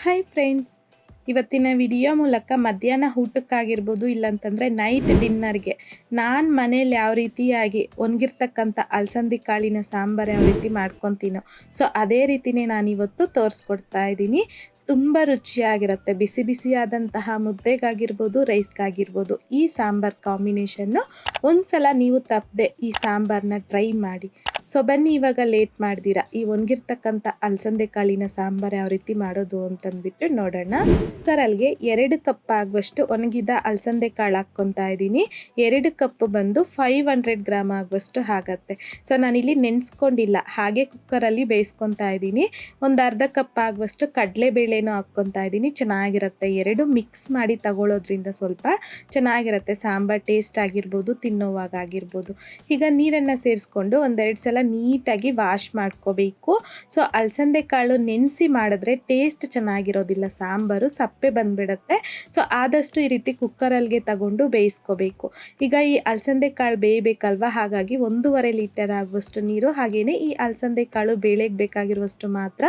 Hi friends ಇವತ್ತಿನ video ಮೂಲಕ ಮಧ್ಯಾಹ್ನ ಊಟಕ್ಕಾಗಿರ್ಬೋದು ಇಲ್ಲಂತಂದರೆ ನೈಟ್ ಡಿನ್ನರ್ಗೆ ನಾನು ಮನೇಲಿ ಯಾವ ರೀತಿಯಾಗಿ ಒಣಗಿರ್ತಕ್ಕಂಥ ಅಲಸಂದಿ ಕಾಳಿನ ಸಾಂಬಾರು ಯಾವ ರೀತಿ ಮಾಡ್ಕೊತೀನೋ. ಸೊ ಅದೇ ರೀತಿನೇ ನಾನು ಇವತ್ತು ತೋರಿಸ್ಕೊಡ್ತಾ ಇದ್ದೀನಿ. ತುಂಬ ರುಚಿಯಾಗಿರುತ್ತೆ, ಬಿಸಿ ಬಿಸಿಯಾದಂತಹ ಮುದ್ದೆಗಾಗಿರ್ಬೋದು ರೈಸ್ಗಾಗಿರ್ಬೋದು ಈ ಸಾಂಬಾರ್ ಕಾಂಬಿನೇಷನ್ನು ಒಂದು ಸಲ ನೀವು ತಪ್ಪದೆ ಈ ಸಾಂಬಾರನ್ನ ಟ್ರೈ ಮಾಡಿ. ಸೊ ಬನ್ನಿ ಇವಾಗ ಲೇಟ್ ಮಾಡ್ದಿರಾ. ಈ ಒಣಗಿರ್ತಕ್ಕಂಥ ಅಲಸಂದೆ ಕಾಳಿನ ಸಾಂಬಾರು ಯಾವ ರೀತಿ ಮಾಡೋದು ಅಂತಂದ್ಬಿಟ್ಟು ನೋಡೋಣ. ಕುಕ್ಕರಲ್ಲಿಗೆ ಎರಡು ಕಪ್ ಆಗುವಷ್ಟು ಒಣಗಿದ ಅಲಸಂದೆ ಕಾಳು ಹಾಕ್ಕೊತಾ ಇದ್ದೀನಿ. ಎರಡು ಕಪ್ ಬಂದು ಫೈವ್ ಹಂಡ್ರೆಡ್ ಗ್ರಾಮ್ ಆಗುವಷ್ಟು ಆಗತ್ತೆ. ಸೊ ನಾನಿಲ್ಲಿ ನೆನೆಸ್ಕೊಂಡಿಲ್ಲ. ಹಾಗೆ ಕುಕ್ಕರಲ್ಲಿ ಬೇಯಿಸ್ಕೊತಾ ಇದ್ದೀನಿ. ಒಂದು ಅರ್ಧ ಕಪ್ ಆಗುವಷ್ಟು ಕಡಲೆಬೇಳೆನೂ ಹಾಕ್ಕೊತಾ ಇದ್ದೀನಿ. ಚೆನ್ನಾಗಿರುತ್ತೆ. ಎರಡು ಮಿಕ್ಸ್ ಮಾಡಿ ತಗೊಳ್ಳೋದ್ರಿಂದ ಸ್ವಲ್ಪ ಚೆನ್ನಾಗಿರುತ್ತೆ. ಸಾಂಬಾರ್ ಟೇಸ್ಟ್ ಆಗಿರ್ಬೋದು, ತಿನ್ನೋವಾಗ ಆಗಿರ್ಬೋದು. ಈಗ ನೀರನ್ನು ಸೇರಿಸ್ಕೊಂಡು ಒಂದೆರಡು ಸಲ ನೀಟಾಗಿ ವಾಶ್ ಮಾಡ್ಕೋಬೇಕು. ಸೊ ಅಲಸಂದೆ ಕಾಳು ನೆನೆಸಿ ಮಾಡಿದ್ರೆ ಟೇಸ್ಟ್ ಚೆನ್ನಾಗಿರೋದಿಲ್ಲ. ಸಾಂಬಾರು ಸಪ್ಪೆ ಬಂದ್ಬಿಡುತ್ತೆ. ಸೊ ಆದಷ್ಟು ಈ ರೀತಿ ಕುಕ್ಕರಲ್ಲಿಗೆ ತಗೊಂಡು ಬೇಯಿಸ್ಕೋಬೇಕು. ಈಗ ಈ ಅಲಸಂದೆ ಕಾಳು ಬೇಯಬೇಕಲ್ವ? ಹಾಗಾಗಿ ಒಂದೂವರೆ ಲೀಟರ್ ಆಗುವಷ್ಟು ನೀರು ಹಾಗೆಯೇ ಈ ಅಲಸಂದೆ ಕಾಳು ಬೇಳೆಗೆ ಬೇಕಾಗಿರುವಷ್ಟು ಮಾತ್ರ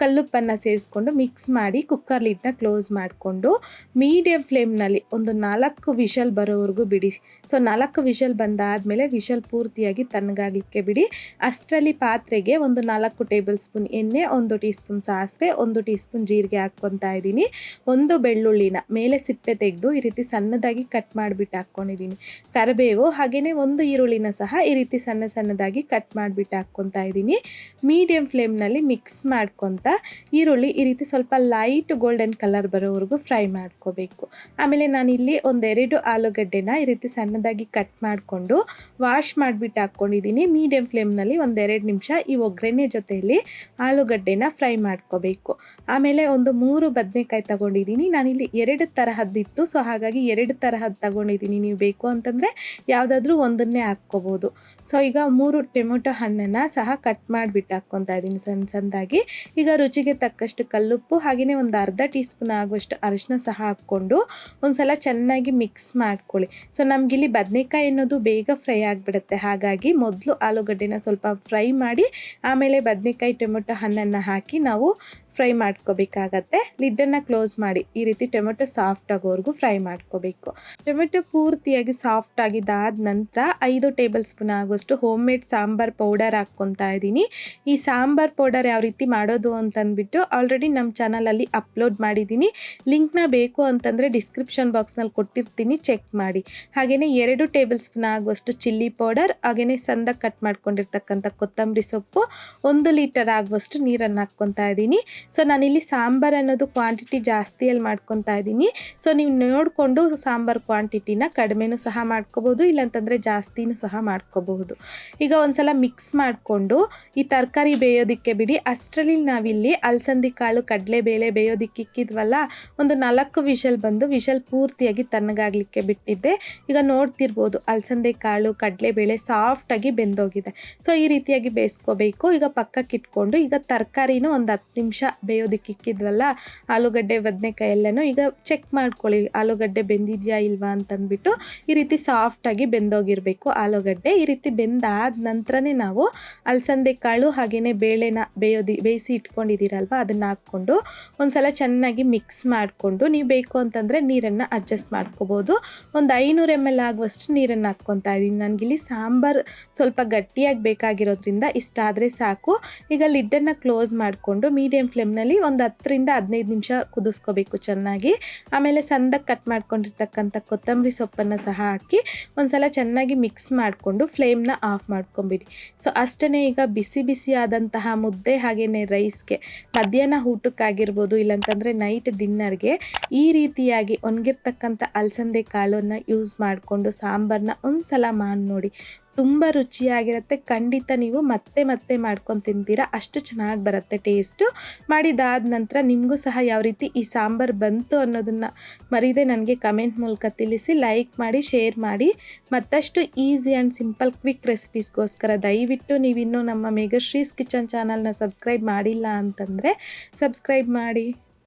ಕಲ್ಲುಪ್ಪನ್ನು ಸೇರಿಸ್ಕೊಂಡು ಮಿಕ್ಸ್ ಮಾಡಿ ಕುಕ್ಕರ್ ಲಿಡ್ನ ಕ್ಲೋಸ್ ಮಾಡಿಕೊಂಡು ಮೀಡಿಯಂ ಫ್ಲೇಮ್ನಲ್ಲಿ ಒಂದು ನಾಲ್ಕು ವಿಷಲ್ ಬರೋವರೆಗೂ ಬಿಡಿ. ಸೊ ನಾಲ್ಕು ವಿಷಲ್ ಬಂದಾದಮೇಲೆ ವಿಷಲ್ ಪೂರ್ತಿಯಾಗಿ ತಣ್ಣಗಾಗಲಿಕ್ಕೆ ಬಿಡಿ. ಅಷ್ಟರಲ್ಲಿ ಪಾತ್ರೆಗೆ ಒಂದು ನಾಲ್ಕು ಟೇಬಲ್ ಸ್ಪೂನ್ ಎಣ್ಣೆ, ಒಂದು ಟೀ ಸ್ಪೂನ್ ಸಾಸಿವೆ, ಒಂದು ಟೀ ಸ್ಪೂನ್ ಜೀರಿಗೆ ಹಾಕ್ಕೊತಾ ಇದ್ದೀನಿ. ಒಂದು ಬೆಳ್ಳುಳ್ಳಿನ ಮೇಲೆ ಸಿಪ್ಪೆ ತೆಗೆದು ಈ ರೀತಿ ಸಣ್ಣದಾಗಿ ಕಟ್ ಮಾಡಿಬಿಟ್ಟು ಹಾಕ್ಕೊಂಡಿದ್ದೀನಿ. ಕರಿಬೇವು ಹಾಗೆಯೇ ಒಂದು ಈರುಳ್ಳಿನ ಸಹ ಈ ರೀತಿ ಸಣ್ಣ ಸಣ್ಣದಾಗಿ ಕಟ್ ಮಾಡಿಬಿಟ್ಟು ಹಾಕ್ಕೊತಾ ಇದ್ದೀನಿ. ಮೀಡಿಯಂ ಫ್ಲೇಮ್ನಲ್ಲಿ ಮಿಕ್ಸ್ ಮಾಡ್ಕೊತ ಈರುಳ್ಳಿ ಈ ರೀತಿ ಸ್ವಲ್ಪ ಲೈಟ್ ಗೋಲ್ಡನ್ ಕಲರ್ ಬರೋವರೆಗೂ ಫ್ರೈ ಮಾಡ್ಕೋಬೇಕು. ಆಮೇಲೆ ನಾನಿಲ್ಲಿ ಒಂದೆರಡು ಆಲೂಗಡ್ಡೆನ ಈ ರೀತಿ ಸಣ್ಣದಾಗಿ ಕಟ್ ಮಾಡಿಕೊಂಡು ವಾಶ್ ಮಾಡಿಬಿಟ್ಟು ಹಾಕ್ಕೊಂಡಿದ್ದೀನಿ. ಮೀಡಿಯಂ ಫ್ಲೇಮ್ನಲ್ಲಿ ಒಂದೆರಡು ನಿಮಿಷ ಈ ಒಗ್ಗರಣೆ ಜೊತೆಯಲ್ಲಿ ಆಲೂಗಡ್ಡೆನ ಫ್ರೈ ಮಾಡ್ಕೋಬೇಕು. ಆಮೇಲೆ ಒಂದು ಮೂರು ಬದನೆಕಾಯಿ ತಗೊಂಡಿದ್ದೀನಿ. ನಾನಿಲ್ಲಿ ಎರಡು ತರಹದ್ದಿತ್ತು ಸೊ, ಹಾಗಾಗಿ ಎರಡು ತರಹದ್ದು ತಗೊಂಡಿದ್ದೀನಿ. ನೀವು ಬೇಕು ಅಂತಂದರೆ ಯಾವುದಾದ್ರೂ ಒಂದನ್ನೇ ಹಾಕ್ಕೋಬೋದು. ಸೊ, ಈಗ ಮೂರು ಟೊಮೆಟೊ ಹಣ್ಣನ್ನು ಸಹ ಕಟ್ ಮಾಡಿಬಿಟ್ಟು ಹಾಕ್ಕೊತಾ ಇದ್ದೀನಿ ಸಣ್ಣ ಸಣ್ಣದಾಗಿ ಈಗ ರುಚಿಗೆ ತಕ್ಕಷ್ಟು ಕಲ್ಲುಪ್ಪು ಹಾಗೆಯೇ ಒಂದು ಅರ್ಧ ಟೀ ಸ್ಪೂನ್ ಆಗುವಷ್ಟು ಅರಿಶಿನ ಸಹ ಹಾಕ್ಕೊಂಡು ಒಂದು ಸಲ ಚೆನ್ನಾಗಿ ಮಿಕ್ಸ್ ಮಾಡ್ಕೊಳ್ಳಿ. ಸೊ, ನಮಗಿಲ್ಲಿ ಬದನೆಕಾಯಿ ಅನ್ನೋದು ಬೇಗ ಫ್ರೈ ಆಗಿಬಿಡುತ್ತೆ. ಹಾಗಾಗಿ ಮೊದಲು ಆಲೂಗಡ್ಡೆನ ಸ್ವಲ್ಪ ಫ್ರೈ ಮಾಡಿ ಆಮೇಲೆ ಬದನೆಕಾಯಿ ಟೊಮೆಟೊ ಹಣ್ಣನ್ನು ಹಾಕಿ ನಾವು ಫ್ರೈ ಮಾಡ್ಕೋಬೇಕಾಗತ್ತೆ. ಲಿಡ್ಡನ್ನು ಕ್ಲೋಸ್ ಮಾಡಿ ಈ ರೀತಿ ಟೊಮೆಟೊ ಸಾಫ್ಟ್ ಆಗೋವರೆಗೂ ಫ್ರೈ ಮಾಡ್ಕೋಬೇಕು. ಟೊಮೆಟೊ ಪೂರ್ತಿಯಾಗಿ ಸಾಫ್ಟ್ ಆಗಿದ್ದಾದ ನಂತರ ಐದು ಟೇಬಲ್ ಸ್ಪೂನ್ ಆಗುವಷ್ಟು ಹೋಮ್ ಮೇಡ್ ಸಾಂಬಾರ್ ಪೌಡರ್ ಹಾಕ್ಕೊತಾ ಇದ್ದೀನಿ. ಈ ಸಾಂಬಾರ್ ಪೌಡರ್ ಯಾವ ರೀತಿ ಮಾಡೋದು ಅಂತಂದ್ಬಿಟ್ಟು ಆಲ್ರೆಡಿ ನಮ್ಮ ಚಾನಲಲ್ಲಿ ಅಪ್ಲೋಡ್ ಮಾಡಿದ್ದೀನಿ. ಲಿಂಕ್ನ ಬೇಕು ಅಂತಂದರೆ ಡಿಸ್ಕ್ರಿಪ್ಷನ್ ಬಾಕ್ಸ್ನಲ್ಲಿ ಕೊಟ್ಟಿರ್ತೀನಿ, ಚೆಕ್ ಮಾಡಿ. ಹಾಗೆಯೇ ಎರಡು ಟೇಬಲ್ ಸ್ಪೂನ್ ಆಗುವಷ್ಟು ಚಿಲ್ಲಿ ಪೌಡರ್ ಹಾಗೆಯೇ ಸಂದ ಕಟ್ ಮಾಡ್ಕೊಂಡಿರ್ತಕ್ಕಂಥ ಕೊತ್ತಂಬರಿ ಸೊಪ್ಪು, ಒಂದು ಲೀಟರ್ ಆಗುವಷ್ಟು ನೀರನ್ನು ಹಾಕ್ಕೊತಾ ಇದ್ದೀನಿ. ಸೊ ನಾನಿಲ್ಲಿ ಸಾಂಬಾರು ಅನ್ನೋದು ಕ್ವಾಂಟಿಟಿ ಜಾಸ್ತಿಯಲ್ಲಿ ಮಾಡ್ಕೊತಾ ಇದ್ದೀನಿ. ಸೊ ನೀವು ನೋಡಿಕೊಂಡು ಸಾಂಬಾರು ಕ್ವಾಂಟಿಟಿನ ಕಡಿಮೆನೂ ಸಹ ಮಾಡ್ಕೋಬೋದು, ಇಲ್ಲಾಂತಂದರೆ ಜಾಸ್ತಿನೂ ಸಹ ಮಾಡ್ಕೋಬಹುದು. ಈಗ ಒಂದ್ಸಲ ಮಿಕ್ಸ್ ಮಾಡಿಕೊಂಡು ಈ ತರಕಾರಿ ಬೇಯೋದಕ್ಕೆ ಬಿಡಿ. ಅಷ್ಟರಲ್ಲಿ ನಾವಿಲ್ಲಿ ಅಲಸಂದಿ ಕಾಳು, ಕಡಲೆಬೇಳೆ ಬೇಯೋದಕ್ಕೆ ಇಕ್ಕಿದ್ವಲ್ಲ, ಒಂದು ನಾಲ್ಕು ವಿಷಲ್ ಬಂದು ವಿಷಲ್ ಪೂರ್ತಿಯಾಗಿ ತಣ್ಣಗಾಗಲಿಕ್ಕೆ ಬಿಟ್ಟಿದ್ದೆ. ಈಗ ನೋಡ್ತಿರ್ಬೋದು ಅಲಸಂದೆ ಕಾಳು, ಕಡಲೆಬೇಳೆ ಸಾಫ್ಟಾಗಿ ಬೆಂದೋಗಿದೆ. ಸೊ ಈ ರೀತಿಯಾಗಿ ಬೇಯಿಸ್ಕೋಬೇಕು. ಈಗ ಪಕ್ಕಕ್ಕಿಟ್ಕೊಂಡು ಈಗ ತರಕಾರಿನೂ ಒಂದು ಹತ್ತು ನಿಮಿಷ ಬೇಯೋದಕ್ಕೆ ಇಕ್ಕಿದ್ವಲ್ಲ ಆಲೂಗಡ್ಡೆ, ಬದನೆಕಾಯಿ ಎಲ್ಲನೂ ಈಗ ಚೆಕ್ ಮಾಡ್ಕೊಳ್ಳಿ, ಆಲೂಗಡ್ಡೆ ಬೆಂದಿದೆಯಾ ಇಲ್ವಾ ಅಂತಂದ್ಬಿಟ್ಟು ಈ ರೀತಿ ಸಾಫ್ಟಾಗಿ ಬೆಂದೋಗಿರಬೇಕು ಆಲೂಗಡ್ಡೆ. ಈ ರೀತಿ ಬೆಂದಾದ ನಂತರನೇ ನಾವು ಅಲಸಂದೆ ಕಾಳು ಹಾಗೆಯೇ ಬೇಳೆನ ಬೇಯೋದಿ, ಬೇಯಿಸಿ ಇಟ್ಕೊಂಡಿದ್ದೀರಲ್ವ, ಅದನ್ನು ಹಾಕ್ಕೊಂಡು ಒಂದ್ಸಲ ಚೆನ್ನಾಗಿ ಮಿಕ್ಸ್ ಮಾಡಿಕೊಂಡು ನೀವು ಬೇಕು ಅಂತಂದರೆ ನೀರನ್ನು ಅಡ್ಜಸ್ಟ್ ಮಾಡ್ಕೋಬೋದು. ಒಂದು ಐನೂರು ಎಂ ಎಲ್ ಆಗುವಷ್ಟು ನೀರನ್ನು ಹಾಕ್ಕೊತಾ ಇದ್ದೀನಿ ನನಗಿಲ್ಲಿ ಸಾಂಬಾರು ಸ್ವಲ್ಪ ಗಟ್ಟಿಯಾಗಿ ಬೇಕಾಗಿರೋದ್ರಿಂದ ಇಷ್ಟಾದರೆ ಸಾಕು. ಈಗ ಲಿಡ್ಡನ್ನು ಕ್ಲೋಸ್ ಮಾಡಿಕೊಂಡು ಮೀಡಿಯಂ ಫ್ಲೇಮ್ನಲ್ಲಿ ಒಂದು ಹತ್ತರಿಂದ ಹದಿನೈದು ನಿಮಿಷ ಕುದಿಸ್ಕೋಬೇಕು ಚೆನ್ನಾಗಿ. ಆಮೇಲೆ ಸಂದಕ್ಕೆ ಕಟ್ ಮಾಡ್ಕೊಂಡಿರ್ತಕ್ಕಂಥ ಕೊತ್ತಂಬರಿ ಸೊಪ್ಪನ್ನು ಸಹ ಹಾಕಿ ಒಂದ್ಸಲ ಚೆನ್ನಾಗಿ ಮಿಕ್ಸ್ ಮಾಡಿಕೊಂಡು ಫ್ಲೇಮ್ನ ಆಫ್ ಮಾಡ್ಕೊಂಬಿಡಿ. ಸೊ ಅಷ್ಟೇ ಈಗ ಬಿಸಿ ಬಿಸಿ ಆದಂತಹ ಮುದ್ದೆ ಹಾಗೆಯೇ ರೈಸ್ಗೆ ಮಧ್ಯಾಹ್ನ ಊಟಕ್ಕಾಗಿರ್ಬೋದು, ಇಲ್ಲಾಂತಂದರೆ ನೈಟ್ ಡಿನ್ನರ್ಗೆ ಈ ರೀತಿಯಾಗಿ ಒಣಗಿರ್ತಕ್ಕಂಥ ಅಲಸಂದೆ ಕಾಳನ್ನು ಯೂಸ್ ಮಾಡಿಕೊಂಡು ಸಾಂಬಾರನ್ನ ಒಂದು ಸಲ ಮಾಡಿ ನೋಡಿ. ತುಂಬ ರುಚಿಯಾಗಿರುತ್ತೆ. ಖಂಡಿತ ನೀವು ಮತ್ತೆ ಮತ್ತೆ ಮಾಡ್ಕೊಂಡು ತಿಂತೀರಾ. ಅಷ್ಟು ಚೆನ್ನಾಗಿ ಬರುತ್ತೆ ಟೇಸ್ಟು. ಮಾಡಿದಾದ ನಂತರ ನಿಮಗೂ ಸಹ ಯಾವ ರೀತಿ ಈ ಸಾಂಬಾರು ಬಂತು ಅನ್ನೋದನ್ನು ಮರೀದೆ ನನಗೆ ಕಮೆಂಟ್ ಮೂಲಕ ತಿಳಿಸಿ, ಲೈಕ್ ಮಾಡಿ, ಶೇರ್ ಮಾಡಿ. ಮತ್ತಷ್ಟು ಈಸಿ ಆ್ಯಂಡ್ ಸಿಂಪಲ್ ಕ್ವಿಕ್ ರೆಸಿಪೀಸ್ಗೋಸ್ಕರ ದಯವಿಟ್ಟು ನೀವಿನ್ನೂ ನಮ್ಮ ಮೇಘಶ್ರೀಸ್ ಕಿಚನ್ ಚಾನಲ್ನ ಸಬ್ಸ್ಕ್ರೈಬ್ ಮಾಡಿಲ್ಲ ಅಂತಂದರೆ ಸಬ್ಸ್ಕ್ರೈಬ್ ಮಾಡಿ.